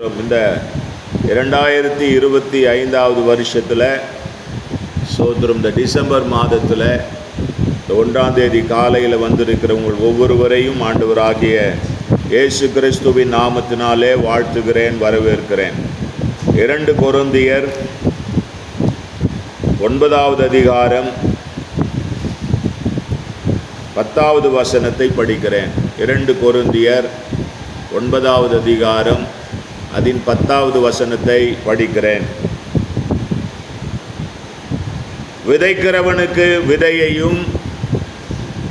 இந்த இரண்டாயிரத்தி இருபத்தி ஐந்தாவது வருஷத்தில் சோதரும் இந்த டிசம்பர் மாதத்தில் இந்த ஒன்றாம் தேதி காலையில் வந்திருக்கிறவங்க ஒவ்வொருவரையும் ஆண்டவராகிய இயேசு கிறிஸ்துவின் நாமத்தினாலே வாழ்த்துகிறேன் வரவேற்கிறேன். இரண்டு கொருந்தியர் ஒன்பதாவது அதிகாரம் பத்தாவது வசனத்தை படிக்கிறேன். இரண்டு கொருந்தியர் ஒன்பதாவது அதிகாரம் அதன் பத்தாவது வசனத்தை படிக்கிறேன். விதைக்கிறவனுக்கு விதையையும்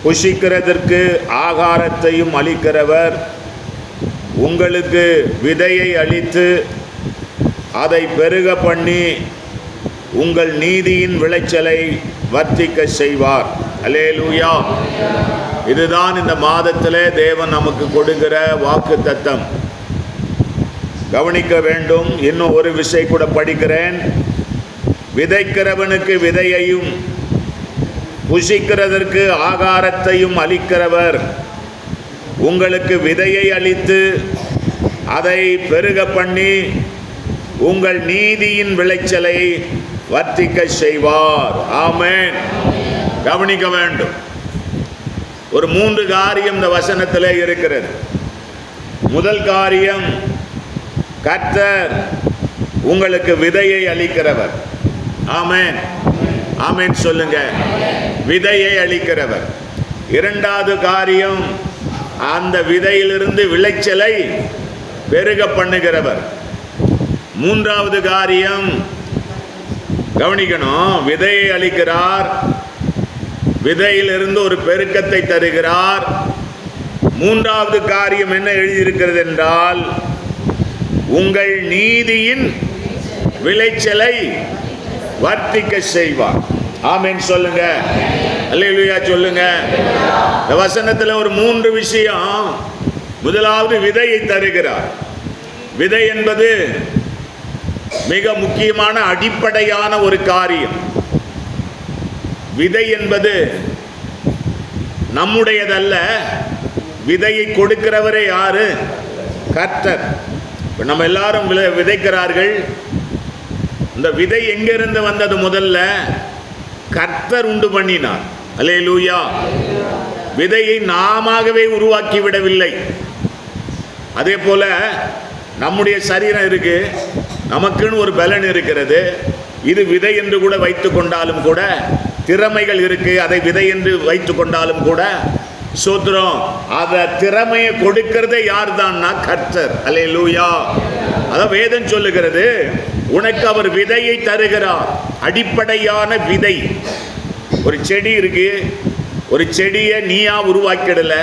புஷிக்கிறதற்கு ஆகாரத்தையும் அளிக்கிறவர். உங்களுக்கு விதையை அளித்து அதை பெருக பண்ணி உங்கள் நீதியின் விளைச்சலை வர்த்திக்க செய்வார். அல்லேலூயா. இதுதான் இந்த மாதத்தில் தேவன் நமக்கு கொடுக்கிற வாக்கு தத்தம் கவனிக்க வேண்டும். இன்னும் ஒரு விஷயம் கூட படிக்கிறேன். விதைக்கிறவனுக்கு விதையையும் புசிக்கிறதற்கு ஆகாரத்தையும் அளிக்கிறவர். உங்களுக்கு விதையை அளித்து அதை பெருக பண்ணி உங்கள் நீதியின் விளைச்சலை வர்த்திக்க செய்வார். ஆமேன். கவனிக்க வேண்டும். ஒரு மூன்று காரியம் இந்த வசனத்திலே இருக்கிறது. முதல் காரியம் கர்த்தர் உங்களுக்கு விதையை அளிக்கிறவர். ஆமேன். ஆமேன் சொல்லுங்க. விதையை அளிக்கிறவர். இரண்டாவது காரியம் அந்த விதையிலிருந்து விளைச்சலை பெருக பண்ணுகிறவர். மூன்றாவது காரியம் கவனிக்கணும் விதையை அளிக்கிறார். விதையிலிருந்து ஒரு பெருக்கத்தை தருகிறார். மூன்றாவது காரியம் என்ன எழுதியிருக்கிறது என்றால் உங்கள் நீதியின் விளைச்சலை வர்த்திக்க செய்வார் ஆமேன் சொல்லுங்க. அல்லா சொல்லுங்க. இந்த வசனத்தில் ஒரு மூன்று விஷயம். முதலாவது விதையை தருகிறார். விதை என்பது மிக முக்கியமான அடிப்படையான ஒரு காரியம். விதை என்பது நம்முடையதல்ல. விதையை கொடுக்கிறவரே யாரு? கர்த்தர். இப்போ நம்ம எல்லாரும் விளை- விதைக்கிறார்கள். இந்த விதை எங்கிருந்து வந்தது முதல்ல? கர்த்தர் உண்டு பண்ணினார். லூயா விதையை நாமாகவே உருவாக்கி விடவில்லை. அதே போல நம்முடைய சரீரம் இருக்கு. நமக்குன்னு ஒரு பலன் இருக்கிறது. இது விதை என்று கூட வைத்து கொண்டாலும் கூட திறமைகள் இருக்கு. அதை விதை என்று வைத்து கொண்டாலும் கூட சோத்திரம். அத திறமையை கொடுக்கிறதே யார் தான்னா கர்த்தர். அலே லூயா அதான் வேதம் சொல்லுகிறது உனக்கு அவர் விதையை தருகிறார். அடிப்படையான விதை. ஒரு செடி இருக்கு ஒரு செடியை நீயா உருவாக்கிடல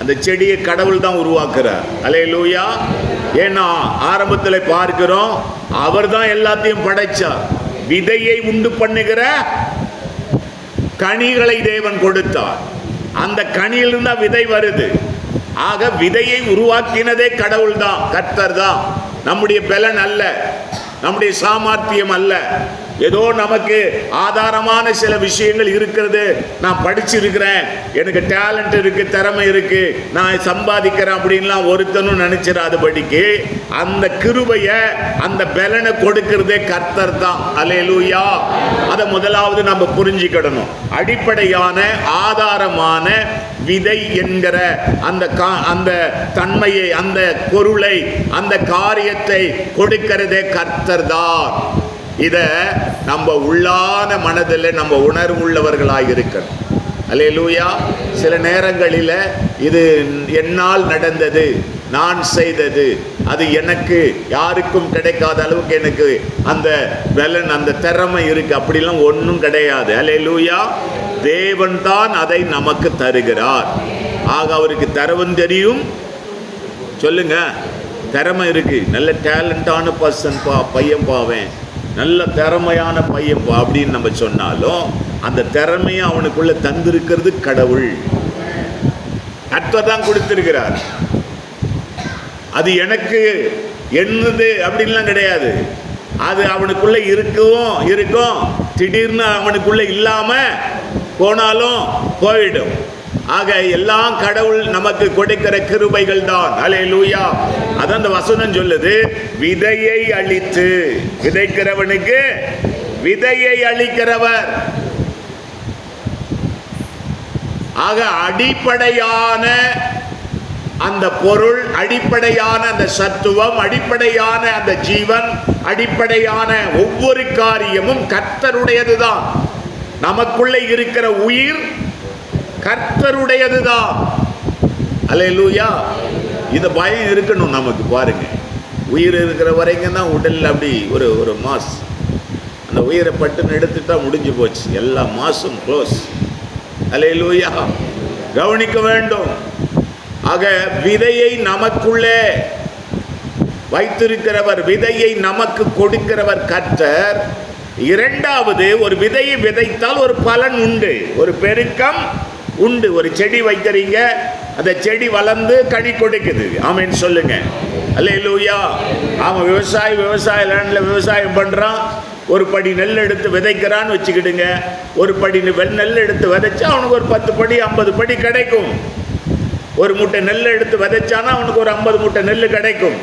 அந்த செடியை கடவுள் தான் உருவாக்குறார். அலே லூயா ஏன்னா ஆரம்பத்தில் பார்க்கிறோம் அவர் தான் எல்லாத்தையும் படைச்சார். விதையை உண்டு பண்ணுகிற கனிகளை தேவன் கொடுத்தார். அந்த கனியிலிருந்து தான் விதை வருது. ஆக விதையை உருவாக்கினதே கடவுள் தான் கர்த்தர் தான் நம்முடைய பலன் அல்ல. நம்முடைய சாமர்த்தியம் அல்ல. ஏதோ நமக்கு ஆதாரமான சில விஷயங்கள் இருக்கிறது. நான் படிச்சிருக்கிறேன். எனக்கு டேலண்ட் இருக்கு திறமை இருக்கு. நான் சம்பாதிக்கிறேன் அப்படின்லாம் ஒருத்தனும் நினைச்சிடாதபடிக்கு அந்த கிருபைய அந்த பலனை கொடுக்கிறதே கர்த்தர் தான். அலையலூயா அதை முதலாவது நம்ம புரிஞ்சுக்கிடணும். அடிப்படையான ஆதாரமான விதை என்கிற அந்த கா- அந்த தன்மையை அந்த பொருளை அந்த காரியத்தை கொடுக்கிறதே கர்த்தர் தான். இதை நம்ம உள்ளான மனதில் நம்ம உணர்வுள்ளவர்களாக இருக்கணும். அல்லேலூயா. சில நேரங்களில் இது என்னால் நடந்தது நான் செய்தது அது எனக்கு யாருக்கும் கிடைக்காத அளவுக்கு எனக்கு அந்த பலன் அந்த திறமை இருக்குது அப்படிலாம் ஒன்றும் கிடையாது. அல்லேலூயா. தேவன் தான் அதை நமக்கு தருகிறார். ஆக அவருக்கு தரவும் தெரியும். சொல்லுங்க. திறமை இருக்குது நல்ல டேலண்டான பர்சன் பா பையன் பாவேன் நல்ல திறமையான பையன் அப்படின்னு நம்ம சொன்னாலும் அந்த திறமையை அவனுக்குள்ள தந்திருக்கிறது கடவுள். தான் கொடுத்திருக்கிறார். அது எனக்கு என்னது அப்படின்லாம் கிடையாது. அது அவனுக்குள்ள இருக்கவும் இருக்கும். திடீர்னு அவனுக்குள்ள இல்லாம போனாலும் போயிடும். ஆக எல்லாம் கடவுள் நமக்கு கொடுக்கிற கிருபைகள் தான் அலே லூயா அதான் அந்த வசனம் சொல்லுது விதையை அழித்து. விதைக்கிறவனுக்கு விதையை அளிக்கிறவர் ஆக அடிப்படையான அந்த பொருள் அடிப்படையான அந்த சத்துவம் அடிப்படையான அந்த ஜீவன் அடிப்படையான ஒவ்வொரு காரியமும் கர்த்தருடையதுதான். நமக்குள்ளே இருக்கிற உயிர் கர்த்தருடையதுதான். லூயா இந்த பயம் இருக்கணும் நமக்கு பாருங்க. உயிர் இருக்கிற வரைக்கும் தான் உடல்ல அப்படி ஒரு ஒரு மாஸ். அந்த உயிரை பட்டுன்னு எடுத்துட்டா முடிஞ்சு போச்சு. எல்லா மாசும் க்ளோஸ் அல்லேலூயா. கவனிக்க வேண்டும். ஆக விதையை நமக்குள்ளே வைத்திருக்கிறவர் விதையை நமக்கு கொடுக்கிறவர் கர்த்தர். இரண்டாவது ஒரு விதையை விதைத்தால் ஒரு பலன் உண்டு. ஒரு பெருக்கம் உண்டு. ஒரு செடி வைக்கிறீங்க அந்த செடி வளர்ந்து கனி கொடுக்குது. ஆமின்னு சொல்லுங்க. அல்லேலூயா. ஆமாம் விவசாயி விவசாய லேண்டில் விவசாயம் பண்ணுறான் ஒரு படி நெல் எடுத்து விதைக்கிறான்னு வச்சுக்கிடுங்க. ஒரு படி வெள் நெல் எடுத்து விதைச்சா அவனுக்கு ஒரு பத்து படி ஐம்பது படி கிடைக்கும். ஒரு மூட்டை நெல் எடுத்து விதைச்சானா அவனுக்கு ஒரு ஐம்பது மூட்டை நெல் கிடைக்கும்.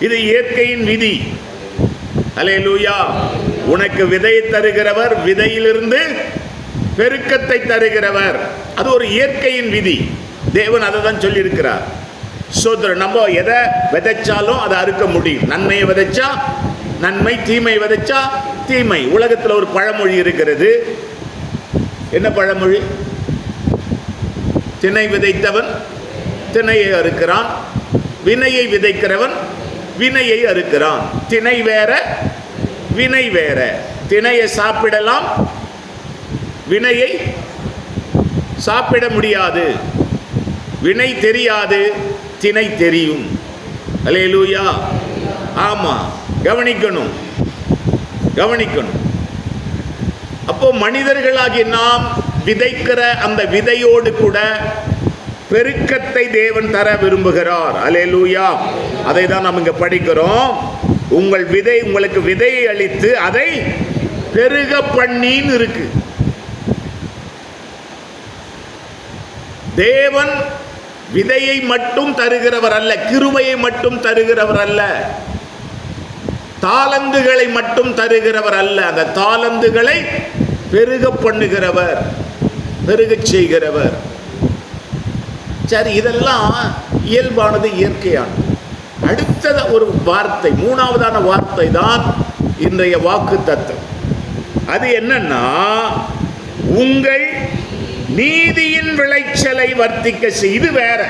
இது இயற்கையின் விதி. அலையலூயா உனக்கு விதையை தருகிறவர் விதையிலிருந்து பெருக்கத்தை தருகிறவர். அது ஒரு இயற்கையின் விதி. தேவன் அதை தான் சொல்லியிருக்கிறார். சோதரர் நம்ம எதை விதைச்சாலும் அதை அறுக்க முடியும். நன்மையை விதைச்சா நன்மை தீமை விதைச்சா தீமை. உலகத்தில் ஒரு பழமொழி இருக்கிறது. என்ன பழமொழி? திணை விதைத்தவன் திணையை அறுக்கிறான். வினையை விதைக்கிறவன் வினையை அறுக்கிறான். திணை வேற வினை வேற. திணையை சாப்பிடலாம் வினையை சாப்பிட முடியாது. வினை தெரியாது தினை தெரியும். அலே லூயா ஆமாம் கவனிக்கணும். கவனிக்கணும். அப்போ மனிதர்களாகி நாம் விதைக்கிற அந்த விதையோடு கூட பெருக்கத்தை தேவன் தர விரும்புகிறார். அலே லூயா அதை தான் நாம் இங்கே படிக்கிறோம். உங்கள் விதை உங்களுக்கு விதையை அளித்து அதை பெருக பண்ணின்னு இருக்குது தேவன் விதையை மட்டும் தருகிறவர் அல்ல கிருபையை மட்டும் தருகிறவர் அல்ல தாளந்துகளை மட்டும் தருகிறவர் அல்ல. அந்த தாளந்துகளை பெருக பண்ணுகிறவர் பெருகச் செய்கிறவர். சரி இதெல்லாம் இயல்பானது இயற்கையானது. அடுத்தத ஒரு வார்த்தை மூணாவதான வார்த்தை தான் இன்றைய வாக்கு தத்துவம். அது என்னன்னா உங்கள் நீதியின் விளைச்சலை வர்த்திக்க செய்து வேற.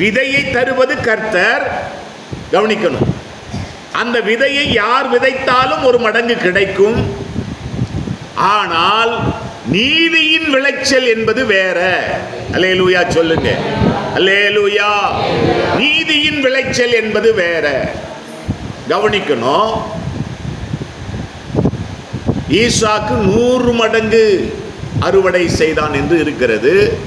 விதையை தருவது கர்த்தர் கவனிக்கணும். அந்த விதையை யார் விதைத்தாலும் ஒரு மடங்கு கிடைக்கும். ஆனால் நீதியின் விளைச்சல் என்பது வேற. அல்லேலூயா சொல்லுங்க. லூயா நீதியின் விளைச்சல் என்பது வேற. கவனிக்கணும். ஈசாக்கு நூறு மடங்கு. அறுவடை செய்தான் என்று இருக்கிறது.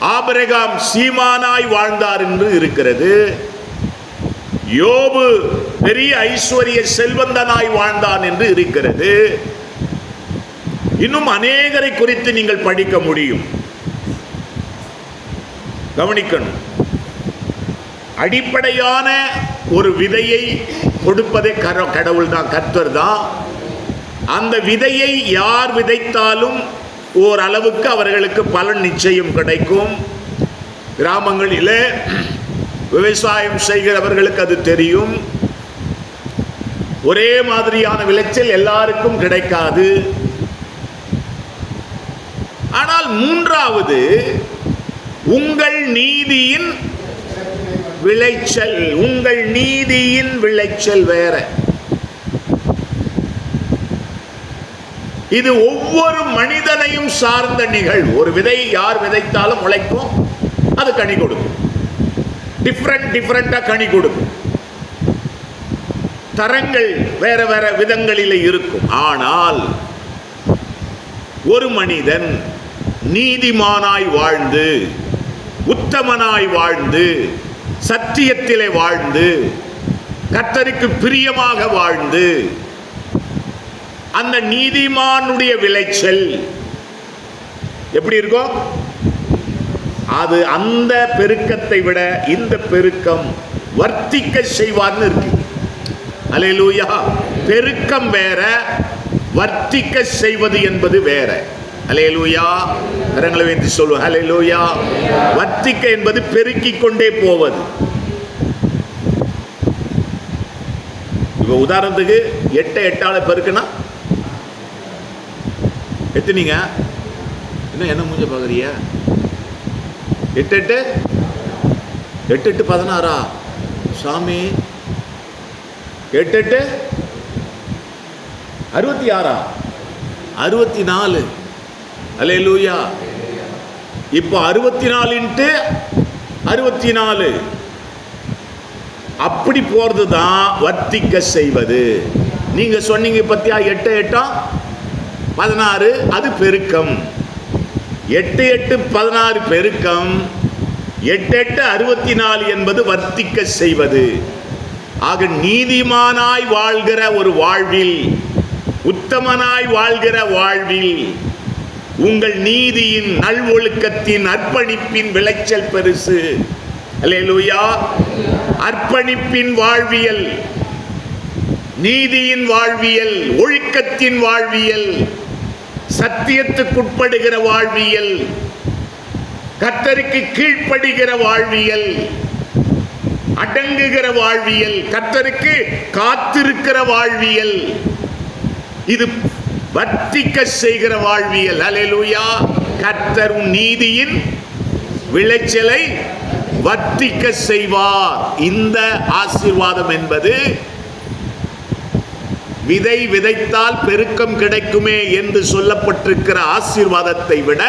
ஆபரகாம் சீமானாய் வாழ்ந்தார் என்று இருக்கிறது. யோபு பெரிய ஐஸ்வர்ய செல்வந்தனாய் வாழ்ந்தான் என்று இருக்கிறது. இன்னும் அநேகரை குறித்து நீங்கள் படிக்க முடியும். கவனிக்கணும். அடிப்படையான ஒரு விதையை கொடுப்பதே கடவுள் தான் கர்த்தர் தான் அந்த விதையை யார் விதைத்தாலும் ஓரளவுக்கு அவர்களுக்கு பலன் நிச்சயம் கிடைக்கும். கிராமங்களிலே விவசாயம் செய்கிறவர்களுக்கு அது தெரியும். ஒரே மாதிரியான விளைச்சல் எல்லாருக்கும் கிடைக்காது. ஆனால் மூன்றாவது உங்கள் நீதியின் விளைச்சல் உங்கள் நீதியின் விளைச்சல் வேற. இது ஒவ்வொரு மனிதனையும் சார்ந்த நிகழ்வு. ஒரு விதை யார் விதைத்தாலும் உழைக்கும் அது கனி கொடுக்கும். டிஃப்ரெண்ட் டிஃப்ரெண்டா கனி கொடுக்கும். தரங்கள் வேற வேற விதங்களில் இருக்கும். ஆனால் ஒரு மனிதன் நீதிமானாய் வாழ்ந்து உத்தமனாய் வாழ்ந்து சத்தியத்திலே வாழ்ந்து கத்தருக்கு பிரியமாக வாழ்ந்து அந்த நீதிமானுடைய விளைச்சல். எப்படி இருக்கும்? அது அந்த பெருக்கத்தை விட இந்த பெருக்கம் வர்த்திக்க செய்வார்னு இருக்கு. அலையலூயா. பெருக்கம் வேற வர்த்திக்க செய்வது என்பது வேற. அலையலூயா. கரங்களை வைத்து சொல்லுவோம் அலையலூயா. வர்த்திக்க என்பது பெருக்கிக் கொண்டே போவது. இப்போ உதாரணத்துக்கு எட்டை எட்டால பெருக்குனா எத்தனீங்க என்ன என்ன மூஞ்ச பார்க்குறிய எட்டு எட்டு? எட்டு எட்டு பதினாறா? சாமி. எட்டு எட்டு? அறுபத்தி ஆறா அறுபத்தி நாலு அலே லூயா இப்போ அறுபத்தி நாலு இன்ட்டு அறுபத்தி நாலு அப்படி போகிறது தான் வர்த்திக்க செய்வது. நீங்கள் சொன்னீங்க பத்தியா? எட்டு எட்டா? பதினாறு அது பெருக்கம். எட்டு எட்டு பதினாறு பெருக்கம். எட்டு எட்டு அறுபத்தி நாலு என்பது வர்த்திக்க செய்வது. ஆக நீதிமானாய் வாழ்கிற ஒரு வாழ்வில் உத்தமனாய் வாழ்கிற வாழ்வில் உங்கள் நீதியின் நல்வொழுக்கத்தின் அர்ப்பணிப்பின் விளைச்சல் பெருசு. அல்லேலூயா. அர்ப்பணிப்பின் வாழ்வியல் நீதியின் வாழ்வியல் ஒழுக்கத்தின் வாழ்வியல் சத்தியத்துக்குட்படுகிற வாழ்வியல் கத்தருக்கு கீழ்ப்படுகிற வாழ்வியல் அடங்குகிற வாழ்வியல் கத்தருக்கு காத்திருக்கிற வாழ்வியல் இது வர்த்திக்க செய்கிற வாழ்வியல். அலையலூயா கத்தரும் நீதியின் விளைச்சலை வர்த்திக்க செய்வார். இந்த ஆசீர்வாதம் என்பது விதை விதைத்தால் பெருக்கம் கிடைக்குமே என்று சொல்லப்பட்டிருக்கிற ஆசீர்வாதத்தை விட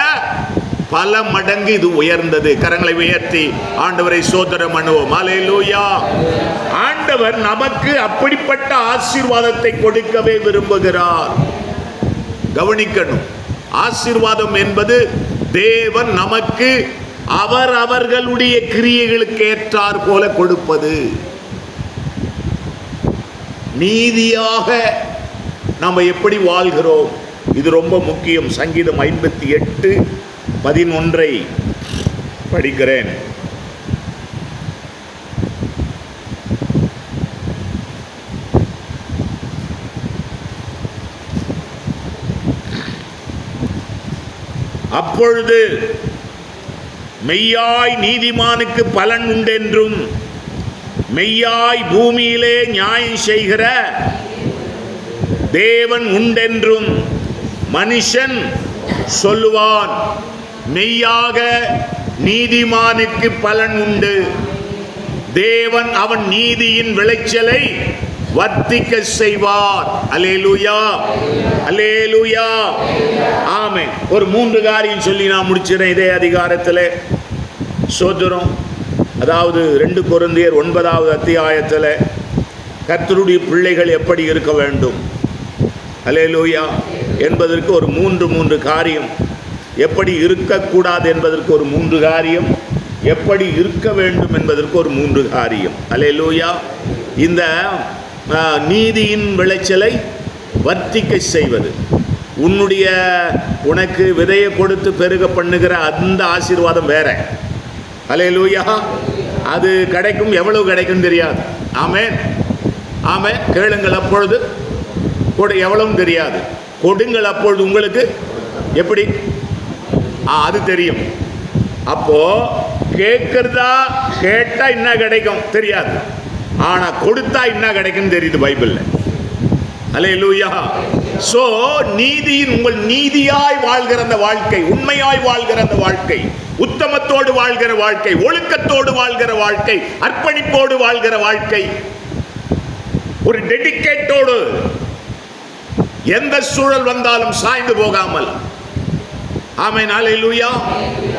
பல மடங்கு இது உயர்ந்தது. கரங்களை உயர்த்தி ஆண்டவரை சோதரம் அணுவோம் அலையலூயா ஆண்டவர் நமக்கு அப்படிப்பட்ட ஆசீர்வாதத்தை கொடுக்கவே விரும்புகிறார். கவனிக்கணும். ஆசீர்வாதம் என்பது தேவன் நமக்கு அவர் அவர்களுடைய கிரியைகளுக்கு ஏற்றார் போல கொடுப்பது. நீதியாக நாம் எப்படி வாழ்கிறோம்? இது ரொம்ப முக்கியம். சங்கீதம் ஐம்பத்தி எட்டு பதினொன்றை படிக்கிறேன். அப்பொழுது மெய்யாய் நீதிமானுக்கு பலன் உண்டென்றும் மெய்யாய் பூமியிலே நியாயம் செய்கிற தேவன் உண்டென்றும் மனுஷன் சொல்லுவான். மெய்யாக நீதிமானுக்கு பலன் உண்டு. தேவன் அவன் நீதியின் விளைச்சலை வர்த்திக்க செய்வார். அலேலுயா அலேலுயா ஆமே ஒரு மூன்று காரியம் சொல்லி நான் முடிச்சிடறேன். இதே அதிகாரத்தில். சோதரம் அதாவது ரெண்டு குருந்தியர் ஒன்பதாவது அத்தியாயத்தில் கர்த்தருடைய பிள்ளைகள் எப்படி இருக்க வேண்டும்? அலேலூயா என்பதற்கு ஒரு மூன்று மூன்று காரியம். எப்படி இருக்கக்கூடாது என்பதற்கு ஒரு மூன்று காரியம். எப்படி இருக்க வேண்டும் என்பதற்கு ஒரு மூன்று காரியம். அலேலூயா இந்த நீதியின் விளைச்சலை வர்த்திக்க செய்வது. உன்னுடைய உனக்கு விதையை கொடுத்து பெருக பண்ணுகிற அந்த ஆசீர்வாதம் வேற. அலேலூயா அது கிடைக்கும் எவ்வளவு கிடைக்கும் தெரியாது. ஆமேன். ஆமென். கேளுங்கள் அப்பொழுது. கொடு எவ்வளவும் தெரியாது. கொடுங்கள் அப்பொழுது உங்களுக்கு. எப்படி? ஆ, அது தெரியும். அப்போ கேட்கறதா கேட்டா என்ன கிடைக்கும்? தெரியாது. ஆனா கொடுத்தா என்ன கிடைக்கும் தெரியுது பைபிள்ல. அல்லேலூயா. சோ நீதியின் உங்கள் நீதியாய் வாழ்கிற அந்த வாழ்க்கை உண்மையாய் வாழ்கிற அந்த வாழ்க்கை உத்தமத்தோடு வாழ்கிற வாழ்க்கை ஒழுக்கத்தோடு வாழ்கிற வாழ்க்கை அர்ப்பணிப்போடு வாழ்கிற வாழ்க்கை. ஒரு டெடிகேட்டோடு எந்த சூழல் வந்தாலும் சாய்ந்து போகாமல். ஆமை நாளை லூயா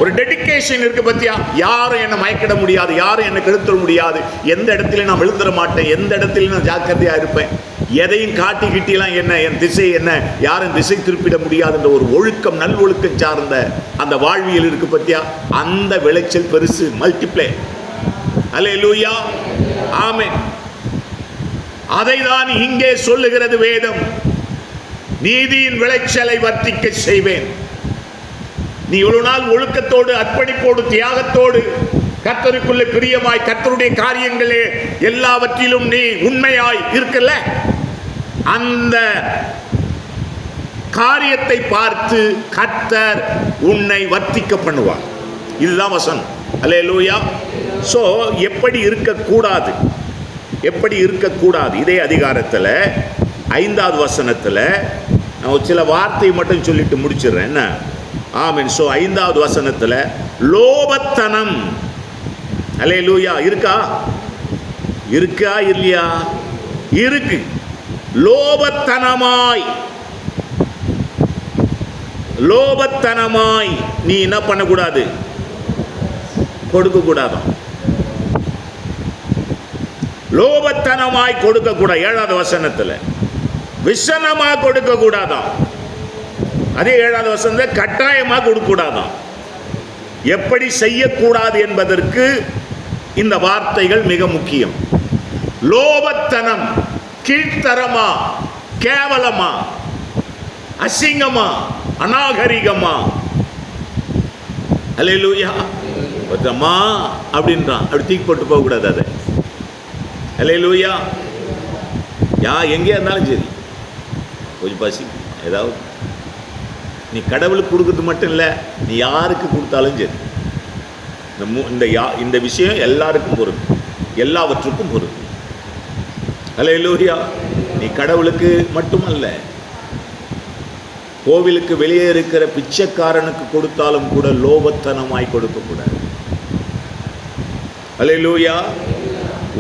ஒரு டெடிகேஷன் இருக்கு பத்தியா? யாரும் என்னை மயக்கிட முடியாது யாரும் என்ன கெடுத்துட முடியாது. எந்த இடத்துல நான் விழுந்துட மாட்டேன் எந்த இடத்துல நான் ஜாக்கிரதையா இருப்பேன். எதையும் காட்டி கிட்டிலாம் என்ன? என் திசை என்ன? யாரும் திசை திருப்பிட முடியாதுன்ற ஒரு ஒழுக்கம் நல் ஒழுக்கம் சார்ந்த அந்த வாழ்வியல் இருக்கு பத்தியா? அந்த விளைச்சல் பெருசு மல்டிப்ளே அலே லூயா ஆமே அதை தான் இங்கே சொல்லுகிறது வேதம். நீதியின் விளைச்சலை வர்த்திக்க செய்வேன். நீ இவ்வளவு நாள் ஒழுக்கத்தோடு அர்ப்பணிப்போடு தியாகத்தோடு கத்தருக்குள்ளே பிரியமாய் கத்தருடைய காரியங்களே எல்லாவற்றிலும் நீ உண்மையாய் இருக்கல? அந்த காரியத்தை பார்த்து கர்த்தர் உன்னை வர்த்திக்க பண்ணுவார். இதுதான் வசனம். அல்லே லூயா ஸோ எப்படி இருக்கக்கூடாது? எப்படி இருக்கக்கூடாது? இதே அதிகாரத்தில் ஐந்தாவது வசனத்தில் நான் ஒரு சில வார்த்தை மட்டும் சொல்லிட்டு முடிச்சிடுறேன். என்ன? ஆமீன். ஸோ ஐந்தாவது வசனத்தில் லோபத்தனம். அலே லூயா இருக்கா? இருக்கா இல்லையா? இருக்கு. லோபத்தனமாய். லோபத்தனமாய் நீ என்ன பண்ணக்கூடாது? கொடுக்க கூடாதான் லோபத்தனமாய் கொடுக்க கூடாது ஏழாவது வசனத்துல. விசனமா கொடுக்க கூடாதான் அதே ஏழாவது வசனத்தை கட்டாயமாக கொடுக்க கூடாதான் எப்படி செய்யக்கூடாது என்பதற்கு இந்த வார்த்தைகள் மிக முக்கியம். லோபத்தனம். கீழ்த்தரமா கேவலமா அசிங்கமா அநாகரிகமா? அலை லூயா பத்தம்மா அப்படின்றான். அப்படி தூக்கி போட்டு போகக்கூடாது அதை. அல்லேலூயா யா எங்கேயா இருந்தாலும் சரி. கொஞ்சம் பசி. ஏதாவது. நீ கடவுளுக்கு கொடுக்குறது மட்டும் இல்லை நீ யாருக்கு கொடுத்தாலும் சரி. இந்த மூ இந்த யா இந்த விஷயம் எல்லாருக்கும் பொருள் எல்லாவற்றுக்கும் பொருந்தும் லூரியா நீ கடவுளுக்கு மட்டுமல்ல கோவிலுக்கு வெளியே இருக்கிற பிச்சைக்காரனுக்கு கொடுத்தாலும் கூட லோபத்தனமாய் கொடுக்கக்கூடாது. லூயா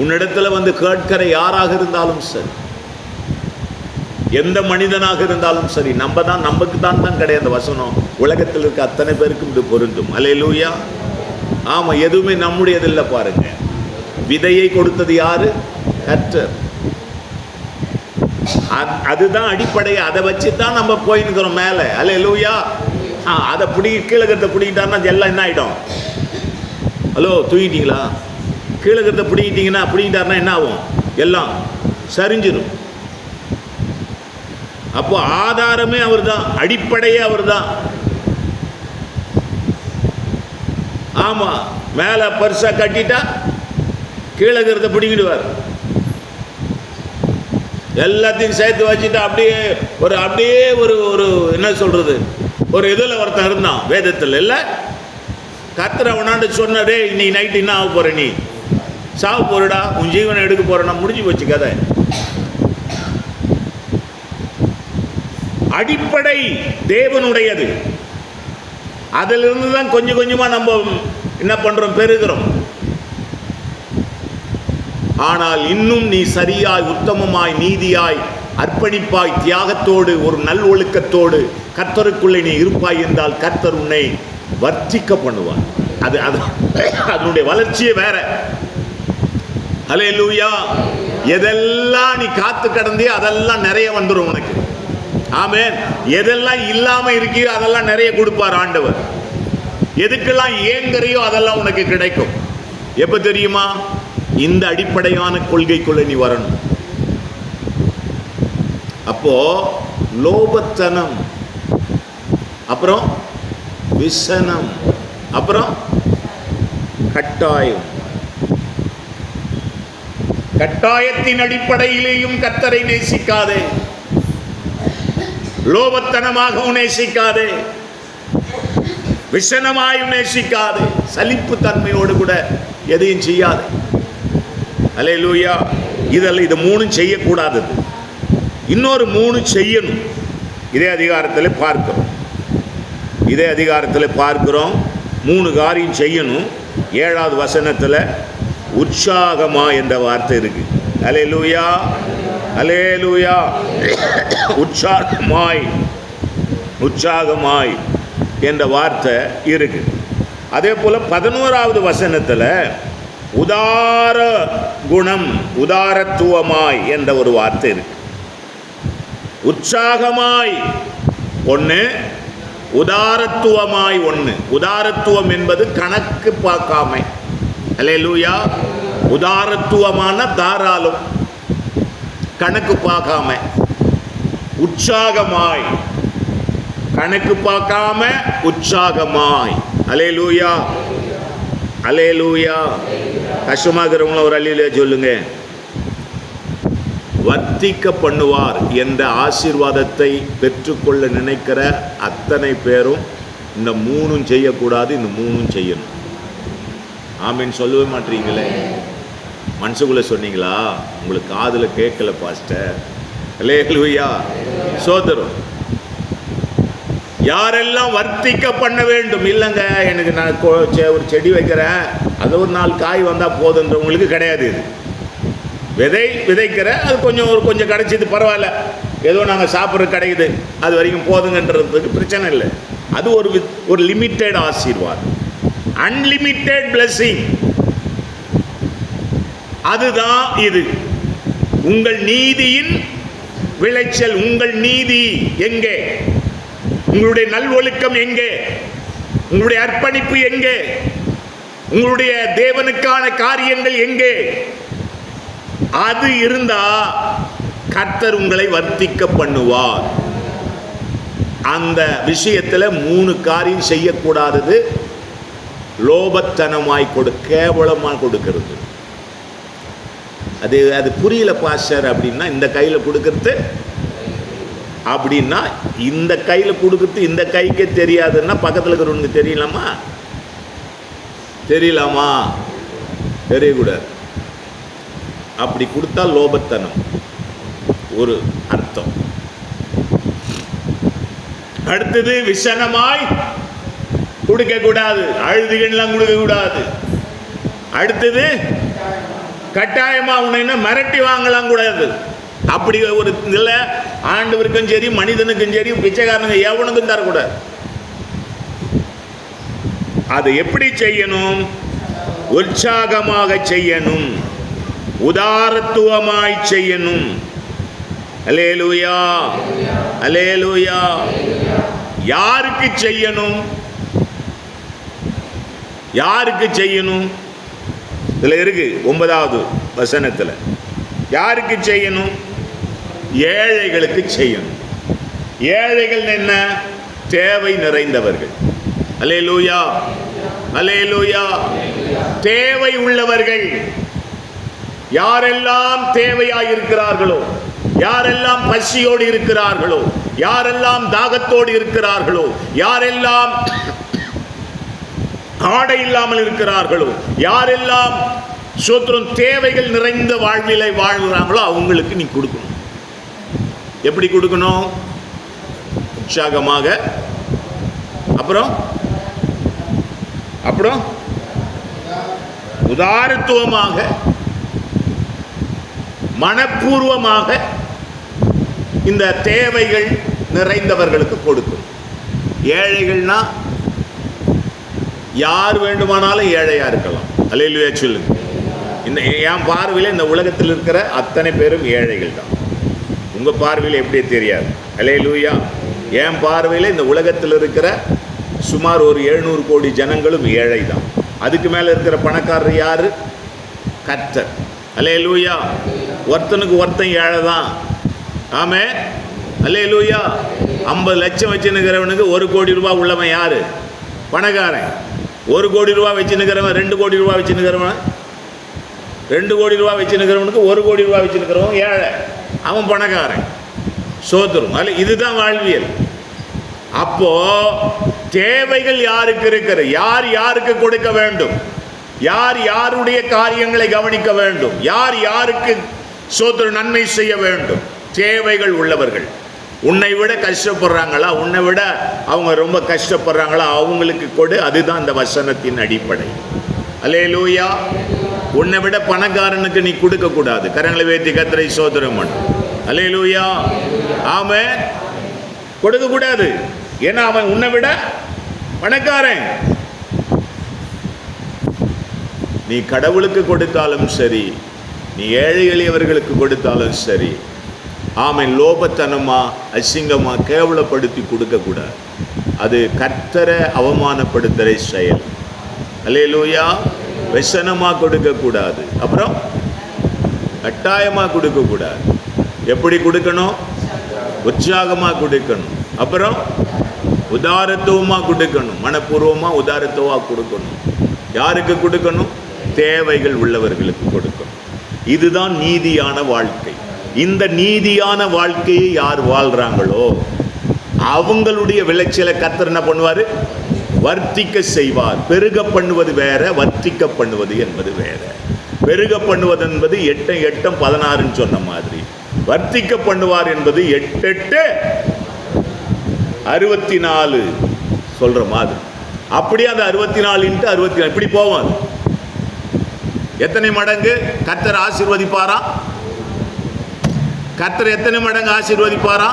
உன்னிடத்துல வந்து கேட்கிற யாராக இருந்தாலும் சரி எந்த மனிதனாக இருந்தாலும் சரி நம்ம தான் நமக்கு தான் தான் கிடையாது அந்த வசனம். உலகத்தில் இருக்க அத்தனை பேருக்கும் இது பொருந்தும். அலை லூயா ஆமாம் எதுவுமே நம்முடையதில்லை பாருங்க. விதையை கொடுத்தது யாரு? கர்த்தர். அதுதான் அடிப்படை. அதை வச்சு தான் நம்ம போயின்னுக்கிறோம் மேலே. அல்ல லூயா ஆ அதை பிடி கீழே இருக்கிறத பிடிக்கிட்டாருன்னா எல்லாம் என்ன ஆகிடும் ஹலோ தூங்கிட்டீங்களா? கீழே இருக்கிறத பிடிக்கிட்டீங்கன்னா பிடிக்கிட்டாருன்னா என்ன ஆகும் எல்லாம் சரிஞ்சிடும் அப்போ ஆதாரமே அவர் தான் அடிப்படையே அவர் தான் ஆமாம் மேலே பரிசா கட்டிட்டா கீழே இருக்கிறத பிடிக்கிடுவார் எல்லாத்தையும் சேர்த்து வச்சுட்டு அப்படியே ஒரு அப்படியே ஒரு ஒரு என்ன சொல்கிறது ஒரு இதில் ஒருத்தன் இருந்தான் வேதத்தில். இல்லை? கத்துற உணாண்டு சொன்னதே இன்னைக்கு நைட்டு என்ன ஆக போகிற நீ? சாவு போறடா உன் ஜீவனை எடுக்க போறனா முடிஞ்சு போச்சு கதை. அடிப்படை தேவனுடையது. அதிலிருந்து தான் கொஞ்சம் கொஞ்சமாக நம்ம என்ன பண்ணுறோம் பெருகிறோம். ஆனால் இன்னும் நீ சரியாய் உத்தமமாய் நீதியாய் அர்ப்பணிப்பாய் தியாகத்தோடு ஒரு நல் ஒழுக்கத்தோடு கர்த்தருக்குள்ளே நீ இருப்பாய் என்றால் கர்த்தர் உன்னை வர்த்திக்க பண்ணுவார். அது அது அதனுடைய வளர்ச்சியே வேற. ஹலே லூயா எதெல்லாம் நீ காத்து கடந்தே அதெல்லாம் நிறைய வந்துடும் உனக்கு. ஆமேன். எதெல்லாம் இல்லாம இருக்கியோ அதெல்லாம் நிறைய கொடுப்பார் ஆண்டவர். எதுக்கெல்லாம் ஏங்கறியோ அதெல்லாம் உனக்கு கிடைக்கும். எப்ப தெரியுமா? இந்த அடிப்படையான கொள்கைக்குள்ள நீ வரணும். அப்போ லோபத்தனம். அப்புறம் விசனம். அப்புறம் கட்டாயம். கட்டாயத்தின் அடிப்படையிலேயும் கத்தரை நேசிக்காதே. லோபத்தனமாகவும் நேசிக்காதே. விஷனமாயும் நேசிக்காதே. சலிப்பு தன்மையோடு கூட எதையும் செய்யாதே. அலே லூயா இதெல்லாம் இது மூணும் செய்யக்கூடாதது இன்னொரு மூணு செய்யணும். இதே அதிகாரத்தில் பார்க்கிறோம். இதே அதிகாரத்தில் பார்க்கிறோம். மூணு காரியம் செய்யணும். ஏழாவது வசனத்தில் உற்சாகமா என்ற வார்த்தை இருக்கு. அலே லூயா அலே லூயா உற்சாகமாய். உற்சாகமாய் என்ற வார்த்தை இருக்கு. அதே போல் பதினோராவது வசனத்தில் உதார குணம் உதாரத்துவமாய் என்ற ஒரு வார்த்தை இருக்கு. உற்சாகமாய் ஒன்று உதாரத்துவமாய் ஒன்று உதாரத்துவம் என்பது கணக்கு பார்க்காமை. அலே அல்லேலூயா. உதாரத்துவமான தாராளம் கணக்கு பார்க்காம. உற்சாகமாய். கணக்கு பார்க்காம உற்சாகமாய். அலே லூயா அலே லூயா கஷ்டமாகிறவங்கள ஒரு அள்ளியில சொல்லுங்க. வர்த்திக்க பண்ணுவார் என்ற ஆசீர்வாதத்தை பெற்றுக்கொள்ள நினைக்கிற அத்தனை பேரும் இந்த மூணும் செய்யக்கூடாது இந்த மூணும் செய்யணும். ஆமீன் சொல்லவே மாட்டீங்களே? மனசுக்குள்ளே சொன்னீங்களா? உங்களுக்கு காதில் கேட்கல பாஸ்டர். லே லூயா சோதரம். யாரெல்லாம் வர்த்திக்க பண்ண வேண்டும்? இல்லைங்க எனக்கு நான் கொ- செ- ஒரு செடி வைக்கிறேன். அது ஒரு நாலு காய் வந்தால் போதுன்றவங்களுக்கு கிடையாது இது. விதை விதைக்கிற அது கொஞ்சம் ஒரு கொஞ்சம் கிடைச்சிது பரவாயில்ல. ஏதோ நாங்கள் சாப்பிட்றது கிடைக்குது அது வரைக்கும் போதுங்கன்றதுக்கு பிரச்சனை இல்லை. அது ஒரு வித்- ஒரு லிமிட்டெட் ஆசீர்வாத் அன்லிமிட்டெட் blessing. அதுதான் இது. உங்கள் நீதியின் விளைச்சல் உங்கள் நீதி எங்கே? உங்களுடைய நல்வொழுக்கம் எங்கே? உங்களுடைய அர்ப்பணிப்பு எங்கே? உங்களுடைய தேவனுக்கான காரியங்கள் எங்கே? அது இருந்தா கர்த்தர் உங்களை வர்த்திக்க பண்ணுவார். அந்த விஷயத்துல மூணு காரியம் செய்யக்கூடாதது. லோபத்தனமாய் கொடு கேவலமாக கொடுக்கிறது. அது அது புரியல பாஸ்டர் அப்படின்னா இந்த கையில் கொடுக்கறது அப்படின்னா இந்த கையில் கொடுக்குறது இந்த கைக்கே தெரியாதுன்னா பக்கத்தில் இருக்கிறவனுக்கு தெரியலாமா? தெரியலாமா? தெரியக்கூடாது. அப்படி கொடுத்தா லோபத்தனம். ஒரு அர்த்தம். அடுத்தது விசனமாய் கொடுக்கக்கூடாது. அழுதுகள்லாம் கொடுக்கக்கூடாது. அடுத்தது கட்டாயமாக உன்னை மிரட்டி வாங்கலாம் கூடாது அப்படி ஒரு இதில் ஆண்டவருக்கும் சரி மனிதனுக்கும் சரி பிச்சைக்காரனுக்கு எவனுக்கும் தரக்கூடாது. அதை எப்படி செய்யணும்? உற்சாகமாக செய்யணும். உதாரத்துவமாய் செய்யணும். அலேலுயா அலேலுயா யாருக்கு செய்யணும்? யாருக்கு செய்யணும்? இதுல இருக்கு ஒன்பதாவது வசனத்துல. யாருக்கு செய்யணும்? ஏழைகளுக்கு செய்யணும். ஏழைகள் என்ன? தேவை நிறைந்தவர்கள். அலேலூயா அலேலூயா தேவை உள்ளவர்கள். யாரெல்லாம் தேவையாய் இருக்கிறார்களோ யாரெல்லாம் பசியோடு இருக்கிறார்களோ யாரெல்லாம் தாகத்தோடு இருக்கிறார்களோ யாரெல்லாம் ஆடை இல்லாமல் இருக்கிறார்களோ யாரெல்லாம் சோத்திரம் தேவைகள் நிறைந்த வாழ்விலை வாழ்கிறாங்களோ அவங்களுக்கு நீ கொடுக்கணும். எப்படி கொடுக்கணும்? உற்சாகமாக. அப்புறம்? அப்புறம்? உதாரத்துவமாக. மனப்பூர்வமாக இந்த தேவைகள் நிறைந்தவர்களுக்கு கொடுக்கும். ஏழைகள்னா யார் வேண்டுமானாலும் ஏழையா இருக்கலாம். அல்லையா சொல்லுங்க. இந்த என் பார்வையில் இந்த உலகத்தில் இருக்கிற அத்தனை பேரும் ஏழைகள் தான் உங்கள் பார்வையில் எப்படி தெரியாது. அலே லூயா என் பார்வையில் இந்த உலகத்தில் இருக்கிற சுமார் ஒரு எழுநூறு கோடி ஜனங்களும் ஏழை தான் அதுக்கு மேலே இருக்கிற பணக்காரர் யார்? கர்த்தர். அலே லூயா ஒருத்தனுக்கு ஒருத்தன் ஏழை தான் ஆமே. அல்லே லூயா ஐம்பது லட்சம் வச்சுன்னுக்கிறவனுக்கு ஒரு கோடி ரூபா உள்ளவன் யார்? பணக்காரன். ஒரு கோடி ரூபா வச்சுன்னுக்கிறவன் ரெண்டு கோடி ரூபா வச்சுன்னுக்கிறவன் ரெண்டு கோடி ரூபா வச்சுன்னுக்கிறவனுக்கு ஒரு கோடி ரூபா வச்சுன்னுக்கிறவன் ஏழை. அவன் பணக்காரன். சோதரும் அல்ல இதுதான் வாழ்வியல். அப்போ தேவைகள் யாருக்கு இருக்கிற யார் யாருக்கு கொடுக்க வேண்டும்? யார் யாருடைய காரியங்களை கவனிக்க வேண்டும்? யார் யாருக்கு சோதர நன்மை செய்ய வேண்டும்? தேவைகள் உள்ளவர்கள். உன்னை விட கஷ்டப்படுறாங்களா? உன்னை விட அவங்க ரொம்ப கஷ்டப்படுறாங்களா? அவங்களுக்கு கொடு. அதுதான் இந்த வசனத்தின் அடிப்படை. அலே லூயா உன்னை விட பணக்காரனுக்கு நீ கொடுக்க கூடாது. கரங்களை வேத்தி கத்திரை சோதரமன் அலே லூயா ஆம. கொடுக்க கூடாது. ஏன்னா அவன் உன்னை விட பணக்காரன். நீ கடவுளுக்கு கொடுத்தாலும் சரி நீ ஏழை எளியவர்களுக்கு கொடுத்தாலும் சரி ஆமை லோபத்தனமா அசிங்கமா கேவலப்படுத்தி கொடுக்கக்கூடாது அது கர்த்தரை அவமானப்படுத்துகிற செயல். அலே லூயா வெசனமாக கொடுக்கக்கூடாது. அப்புறம் கட்டாயமா கொடுக்கக்கூடாது. எப்படி கொடுக்கணும்? உற்சாகமா கொடுக்கணும். அப்புறம் உதாரத்துவமா கொடுக்கணும். மனப்பூர்வமா உதாரத்துவமா கொடுக்கணும். யாருக்கு கொடுக்கணும்? தேவைகள் உள்ளவர்களுக்கு கொடுக்கணும். இதுதான் நீதியான வாழ்க்கை. இந்த நீதியான வாழ்க்கையை யார் வாழ்றாங்களோ அவங்களுடைய விளைச்சலை கத்தர் என்ன பண்ணுவார்? வர்த்திக்க செய்வார். பெருக பண்ணுவது வேற வர்த்திக்க பண்ணுவது என்பது வேற. பெருக பண்ணுவது என்பது எட்டு எட்டம் பதினாறுன்னு சொன்ன மாதிரி. வர்த்திக்க பண்ணுவார் என்பது எட்டு எட்டு அறுபத்தி நாலு சொல்ற மாதிரி. அப்படியே அந்த அறுபத்தி நாலு இன்ட்டு அறுபத்தி நாலு இப்படி போவோம் அது. எத்தனை மடங்கு? கத்தர் ஆசீர்வதிப்பாரா? கத்தர் எத்தனை மடங்கு ஆசிர்வதிப்பாரா?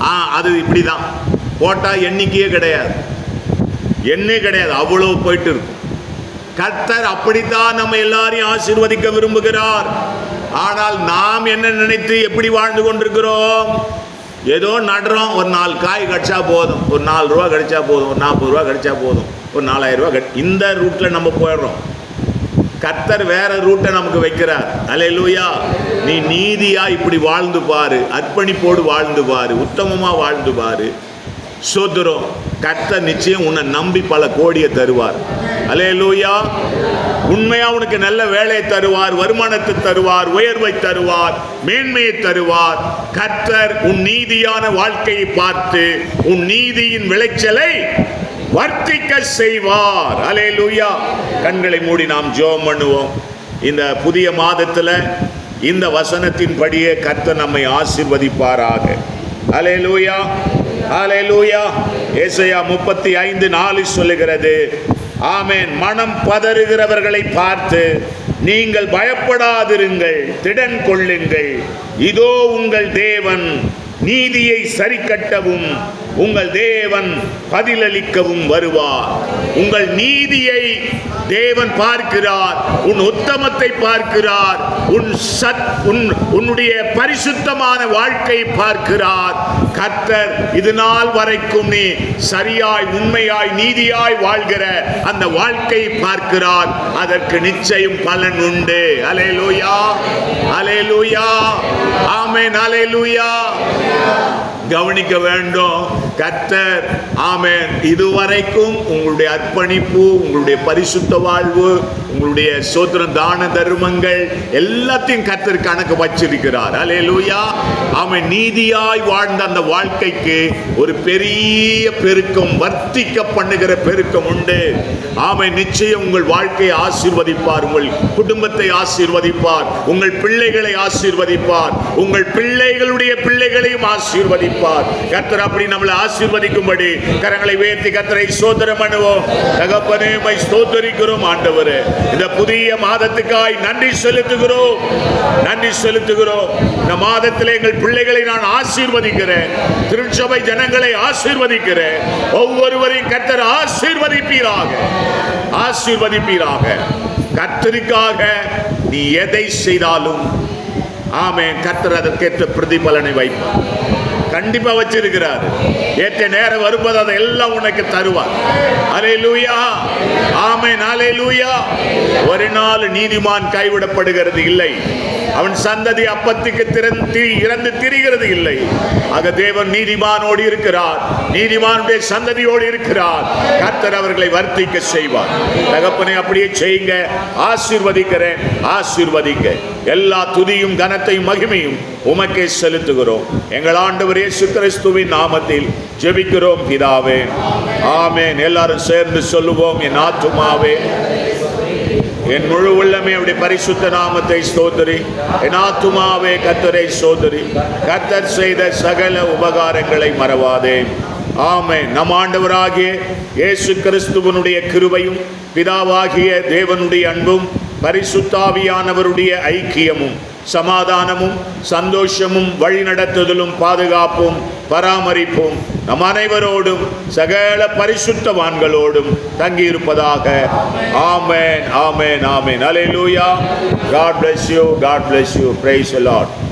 ஆ அது இப்படிதான். போட்டா எண்ணிக்கையே கிடையாது. எண்ணே கிடையாது அவ்வளவு போயிட்டு இருக்கும். கர்த்தர் அப்படித்தான் நம்ம எல்லாரையும் ஆசீர்வதிக்க விரும்புகிறார். ஆனால் நாம் என்ன நினைத்து எப்படி வாழ்ந்து கொண்டிருக்கிறோம்? ஏதோ நடுறோம் ஒரு நாலு காய் கிடைச்சா போதும் ஒரு நாலு ரூபா கிடைச்சா போதும் ஒரு நாற்பது ரூபா கிடைச்சா போதும் ஒரு நாலாயிரம் ரூபா கிடை- இந்த ரூட்டில் நம்ம போயிடுறோம். கர்த்தர் வேற ரூட்டை நமக்கு வைக்கிறார். அல்லேலூயா நீ நீதியா இப்படி வாழ்ந்து பாரு அர்ப்பணிப்போடு வாழ்ந்து பாரு உத்தமமாக வாழ்ந்து பாரு. சோதரம் கர்த்தர் நிச்சயம் உன்னை நம்பி பல கோடியை தருவார். அல்லேலூயா உண்மையா உனக்கு நல்ல வேலையை தருவார் வருமானத்தை தருவார் உயர்வை தருவார் மேன்மையை தருவார். கர்த்தர் உன் நீதியான வாழ்க்கையை பார்த்து உன் நீதியின் விளைச்சலை வர்த்திக்க செய்வார். அலேலூயா கண்களை மூடி நாம் ஜெபம் பண்ணுவோம். இந்த புதிய மாதத்துல இந்த வசனத்தின் படியே கர்த்தர் நம்மை ஆசீர்வதிப்பாராக. அலேலூயா அலேலூயா ஏசாயா முப்பத்தி ஐந்து நாலு சொல்லுகிறது ஆமேன். மனம் பதறுகிறவர்களை பார்த்து நீங்கள் பயப்படாதிருங்கள் திடன் கொள்ளுங்கள். இதோ உங்கள் தேவன் நீதியை சரிக்கட்டவும் உங்கள் தேவன் பதிலளிக்கவும் வருவார். உங்கள் நீதியை தேவன் பார்க்கிறார் உன் உத்தமத்தை பார்க்கிறார் உன் சத் உன் உன்னுடைய பரிசுத்தமான வாழ்க்கையை பார்க்கிறார். கர்த்தர் இது நாள் வரைக்கும் நீ சரியாய் உண்மையாய் நீதியாய் வாழ்கிற அந்த வாழ்க்கையை பார்க்கிறார். அதற்கு நிச்சயம் பலன் உண்டு. அலேலூயா அலேலூயா ஆமென். அலேலூயா கவனிக்க வேண்டும். கர்த்தர் ஆமேன். இதுவரைக்கும் உங்களுடைய அர்ப்பணிப்பு உங்களுடைய பரிசுத்த வாழ்வு உங்களுடைய சோத்திர தான தர்மங்கள் எல்லாத்தையும் கர்த்தர் கணக்கு வச்சிருக்கிறார். அலே லூயா ஆமென். நீதியாய் வாழ்ந்த அந்த வாழ்க்கைக்கு ஒரு பெரிய பெருக்கம் வர்த்திக்க பண்ணுகிற பெருக்கம் உண்டு. ஆமை நிச்சயம் உங்கள் வாழ்க்கையை ஆசீர்வதிப்பார். உங்கள் குடும்பத்தை ஆசீர்வதிப்பார். உங்கள் பிள்ளைகளை ஆசீர்வதிப்பார். உங்கள் பிள்ளைகளுடைய பிள்ளைகளையும் ஆசீர்வதிப்பார். கர்த்தர் அப்படி நம்மளை ஆசீர்வதிக்கும்படி கரங்களை உயர்த்தி கர்த்தரை சோதரம் பண்ணுவோம். தகப்பனே மை ஸ்தோத்தரிக்கிறோம் ஆண்டவர். இந்த புதிய மாதத்துக்காய் நன்றி செலுத்துகிறோம். நன்றி செலுத்துகிறோம். இந்த மாதத்தில் எங்கள் பிள்ளைகளை நான் ஆசீர்வதிக்கிறேன். திருச்சபை ஜனங்களை ஆசீர்வதிக்கிறேன். ஒவ்வொருவரையும் கர்த்தர் ஆசீர்வதிப்பீராக. ஆசீர்வதிப்பீராக. கர்த்தருக்காக நீ எதை செய்தாலும் ஆமே கர்த்தர் அதற்கேற்ற பிரதிபலனை வைப்பார். கண்டிப்பா வச்சிருக்கிறார். ஏற்ற நேரம் வரும்போது அதை எல்லாம் உனக்கு தருவார். அலே லூயா ஆமை நாளே லூயா ஒரு நாள் நீதிமான் கைவிடப்படுகிறது இல்லை. அவன் சந்ததி அப்பத்துக்கு திறந்து இறந்து திரிகிறது இல்லை. ஆக தேவன் நீதிமானோடு இருக்கிறார். நீதிமானுடைய சந்ததியோடு இருக்கிறார். கர்த்தர் அவர்களை வர்த்திக்க செய்வார். தகப்பனை அப்படியே செய்யுங்க. ஆசீர்வதிக்கிறேன். ஆசீர்வதிங்க. எல்லா துதியும் கனத்தையும் மகிமையும் உமக்கே செலுத்துகிறோம். எங்கள் ஆண்டவர் இயேசு கிறிஸ்துவின் நாமத்தில் ஜெபிக்கிறோம் பிதாவே. ஆமேன். எல்லாரும் சேர்ந்து சொல்லுவோம் என் ஆத்துமாவே. என் முழு உள்ளமே அப்படி பரிசுத்த நாமத்தை சோதரி என் ஆத்துமாவே கத்தரை சோதரி கத்தர் செய்த சகல உபகாரங்களை மறவாதே. ஆமே நம் ஆண்டவராகிய இயேசு கிறிஸ்துவனுடைய கிருபையும் பிதாவாகிய தேவனுடைய அன்பும் பரிசுத்தாவியானவருடைய ஐக்கியமும். சமாதானமும் சந்தோஷமும் வழிநடத்துதலும் பாதுகாப்பும் பராமரிப்பும் நம் அனைவரோடும் சகல பரிசுத்தவான்களோடும் தங்கியிருப்பதாக. ஆமேன் ஆமேன் ஆமேன். அல்லேலூயா God bless you God bless you. Praise the